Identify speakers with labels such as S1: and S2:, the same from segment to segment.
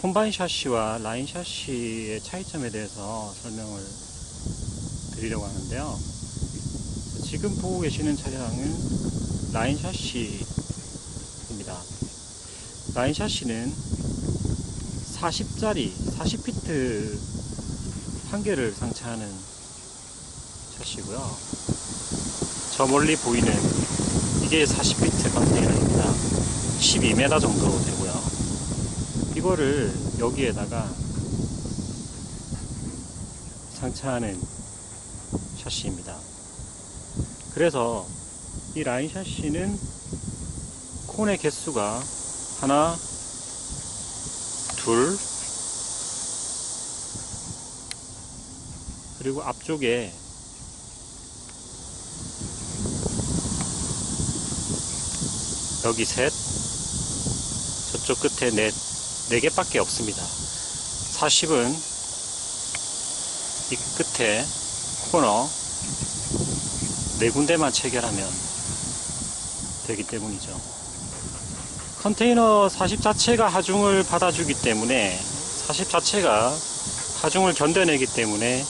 S1: 콤바인 샤시와 라인 샤시의 차이점에 대해서 설명을 드리려고 하는데요. 지금 보고 계시는 차량은 라인 샤시입니다. 라인 샤시는 40짜리, 40피트 한 개를 상차하는 샤시고요. 저 멀리 보이는 이게 40피트 컨테이너입니다. 12m 정도 되고요. 이거를 여기에다가 상차하는 샤시입니다. 그래서 이 라인 샤시는 콘의 개수가 하나, 둘, 그리고 앞쪽에 여기 셋, 저쪽 끝에 넷, 네 개밖에 없습니다. 40은 이 끝에 코너 네 군데만 체결하면 되기 때문이죠. 컨테이너 40 자체가 하중을 받아주기 때문에 40 자체가 하중을 견뎌내기 때문에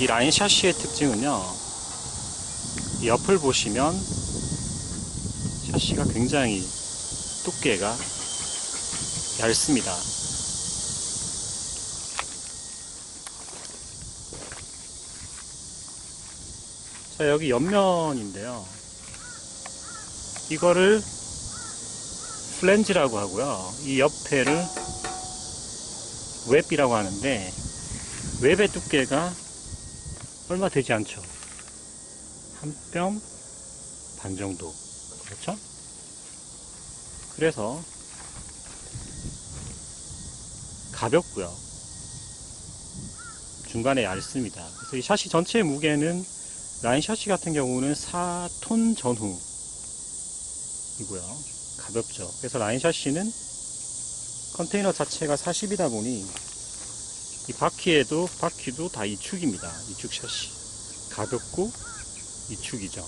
S1: 이 라인 샤시의 특징은요. 이 옆을 보시면 샤시가 굉장히 두께가 얇습니다. 자, 여기 옆면인데요. 이거를 플랜지라고 하고요. 이 옆에를 웹이라고 하는데, 웹의 두께가 얼마 되지 않죠. 한 뼘 반 정도. 그렇죠? 그래서 가볍고요. 중간에 얇습니다. 그래서 이 샤시 전체의 무게는 라인 샤시 같은 경우는 4톤 전후이고요. 가볍죠. 그래서 라인 샤시는 컨테이너 자체가 40이다 보니 이 바퀴에도 바퀴도 다 이축입니다. 이축 샤시. 가볍고 이축이죠.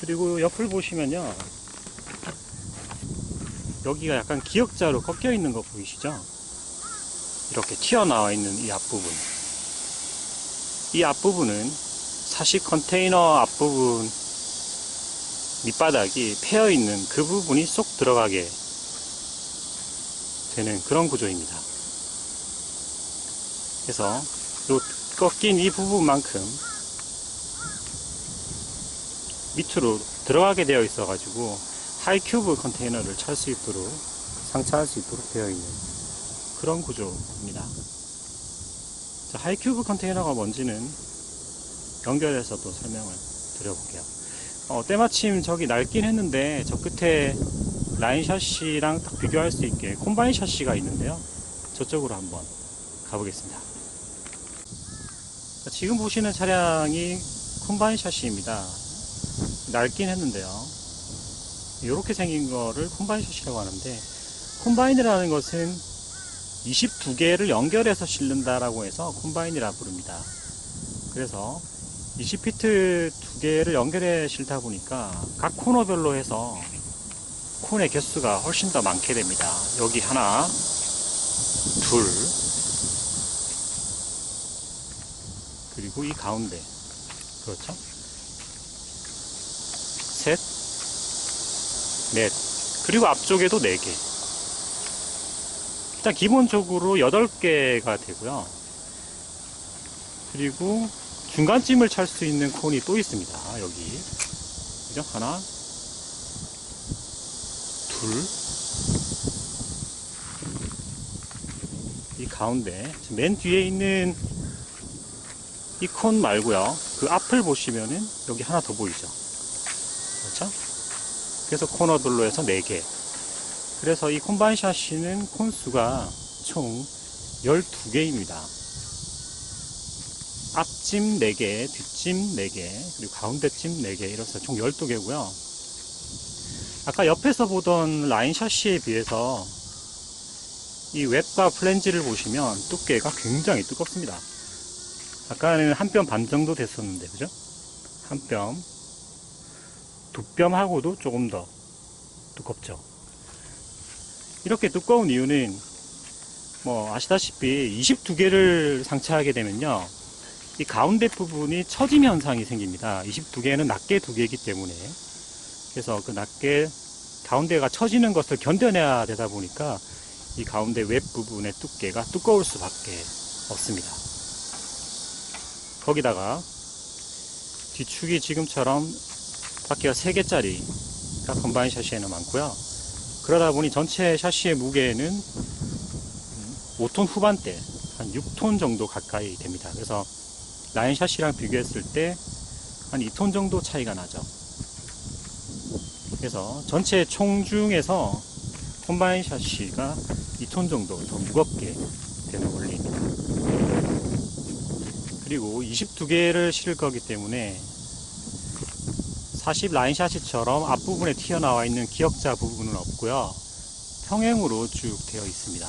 S1: 그리고 옆을 보시면요. 여기가 약간 기역자로 꺾여 있는 거 보이시죠? 이렇게 튀어나와 있는 이 앞부분. 이 앞부분은 사실 컨테이너 앞부분 밑바닥이 패여 있는 그 부분이 쏙 들어가게 되는 그런 구조입니다. 그래서 요 꺾인 이 부분만큼 밑으로 들어가게 되어 있어 가지고 하이큐브 컨테이너를 찰 수 있도록 상차할 수 있도록 되어 있는 그런 구조입니다. 자, 하이큐브 컨테이너가 뭔지는 연결해서 또 설명을 드려볼게요. 어, 때마침 저기 낡긴 했는데 저 끝에 라인 샤시랑 딱 비교할 수 있게 콤바인 샤시가 있는데요. 저쪽으로 한번 가보겠습니다. 자, 지금 보시는 차량이 콤바인 샤시입니다. 낡긴 했는데요. 이렇게 생긴 거를 콤바인 샷이라고 하는데 콤바인이라는 것은 22개를 연결해서 실른다라고 해서 콤바인이라 부릅니다. 그래서 20피트 두 개를 연결해 실다 보니까 각 코너별로 해서 콘의 개수가 훨씬 더 많게 됩니다. 여기 하나, 둘, 그리고 이 가운데 그렇죠? 셋, 넷, 그리고 앞쪽에도 네 개. 일단 기본적으로 8개가 되고요. 그리고 중간쯤을 찰 수 있는 콘이 또 있습니다. 여기. 그죠? 하나, 둘, 이 가운데, 맨 뒤에 있는 이 콘 말고요. 그 앞을 보시면은 여기 하나 더 보이죠? 그래서 코너별로 해서 4개. 그래서 이 콤바인 샤시는 콘수가 총 12개입니다. 앞짐 4개, 뒷짐 4개, 그리고 가운데짐 4개, 이렇게 총 12개고요. 아까 옆에서 보던 라인 샤시에 비해서 이 웹과 플랜지를 보시면 두께가 굉장히 두껍습니다. 아까는 한 뼘 반 정도 됐었는데, 그죠? 한 뼘. 두 뼘하고도 조금 더 두껍죠. 이렇게 두꺼운 이유는 뭐 아시다시피 22개를 상차하게 되면요. 이 가운데 부분이 처짐 현상이 생깁니다. 22개는 낱개 두 개이기 때문에. 그래서 그 낱개 가운데가 처지는 것을 견뎌내야 되다 보니까 이 가운데 웹 부분의 두께가 두꺼울 수밖에 없습니다. 거기다가 뒤축이 지금처럼 바퀴가 3개짜리가 컴바인 샤시에는 많고요. 그러다 보니 전체 샤시의 무게는 5톤 후반대, 한 6톤 정도 가까이 됩니다. 그래서 라인 샤시랑 비교했을 때 한 2톤 정도 차이가 나죠. 그래서 전체 총 중에서 콤바인 샤시가 2톤 정도 더 무겁게 되는 원리입니다. 그리고 22개를 실을 거기 때문에 40 라인 샤시처럼 앞부분에 튀어나와 있는 기역자 부분은 없고요. 평행으로 쭉 되어 있습니다.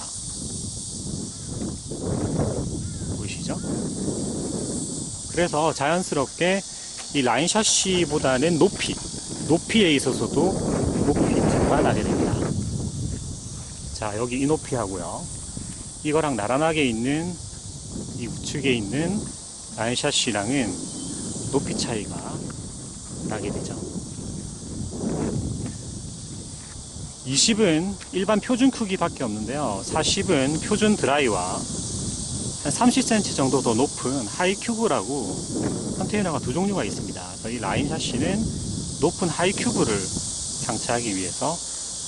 S1: 보이시죠? 그래서 자연스럽게 이 라인 샤시보다는 높이, 높이에 있어서도 높이 차가 나게 됩니다. 자, 여기 이 높이 하고요. 이거랑 나란하게 있는 이 우측에 있는 라인 샤시랑은 높이 차이가 나게 되죠. 20은 일반 표준 크기밖에 없는데요. 40은 표준 드라이와 한 30cm 정도 더 높은 하이큐브라고 컨테이너가 두 종류가 있습니다. 이 라인 샤시는 높은 하이큐브를 장착하기 위해서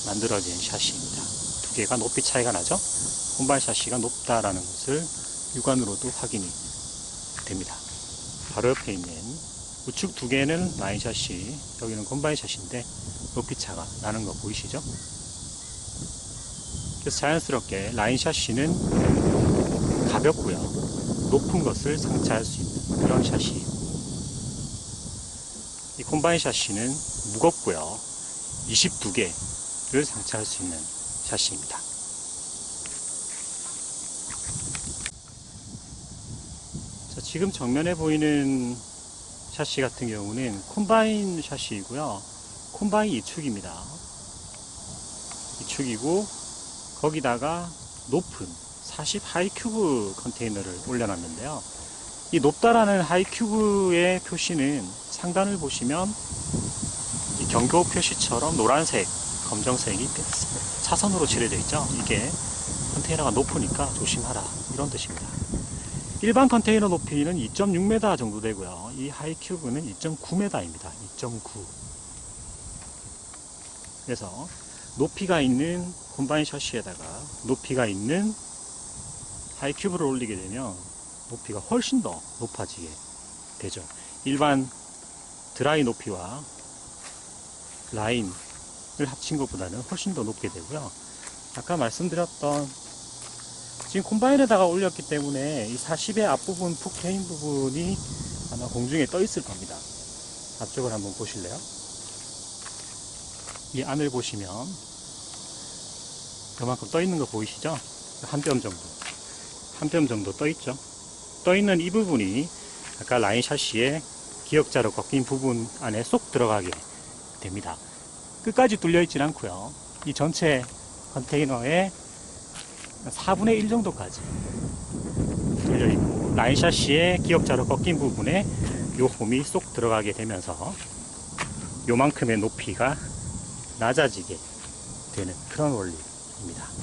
S1: 만들어진 샤시입니다. 두 개가 높이 차이가 나죠? 혼발 샤시가 높다라는 것을 육안으로도 확인이 됩니다. 바로 옆에 있는 우측 두 개는 라인 샤시, 여기는 콤바인 샤시인데 높이 차가 나는 거 보이시죠? 그래서 자연스럽게 라인 샤시는 가볍고요. 높은 것을 상차할 수 있는 그런 샤시. 이 콤바인 샤시는 무겁고요. 22개를 상차할 수 있는 샤시입니다. 자, 지금 정면에 보이는 샤시 같은 경우는 콤바인 샤시이고요. 콤바인 2축입니다. 2축이고 거기다가 높은 40 하이큐브 컨테이너를 올려놨는데요. 이 높다라는 하이큐브의 표시는 상단을 보시면 이 경고 표시처럼 노란색, 검정색이 차선으로 칠해져 있죠. 이게 컨테이너가 높으니까 조심하라 이런 뜻입니다. 일반 컨테이너 높이는 2.6m 정도 되고요. 이 하이큐브는 2.9m입니다. 2.9. 그래서 높이가 있는 콤바인 셔시에다가 높이가 있는 하이큐브를 올리게 되면 높이가 훨씬 더 높아지게 되죠. 일반 드라이 높이와 라인을 합친 것보다는 훨씬 더 높게 되고요. 아까 말씀드렸던 지금 콤바인에다가 올렸기 때문에 이 40의 앞부분 푹트인 부분이 아마 공중에 떠 있을 겁니다. 앞쪽을 한번 보실래요? 이 안을 보시면 그만큼 떠 있는 거 보이시죠? 한 뼘 정도. 한 뼘 정도 떠 있죠? 떠 있는 이 부분이 아까 라인 샤시의 기역자로 꺾인 부분 안에 쏙 들어가게 됩니다. 끝까지 뚫려 있진 않고요. 이 전체 컨테이너의 4분의 1 정도까지 뚫려 있고 라인 샤시의 기역자로 꺾인 부분에 요 홈이 쏙 들어가게 되면서 요만큼의 높이가 낮아지게 되는 그런 원리입니다.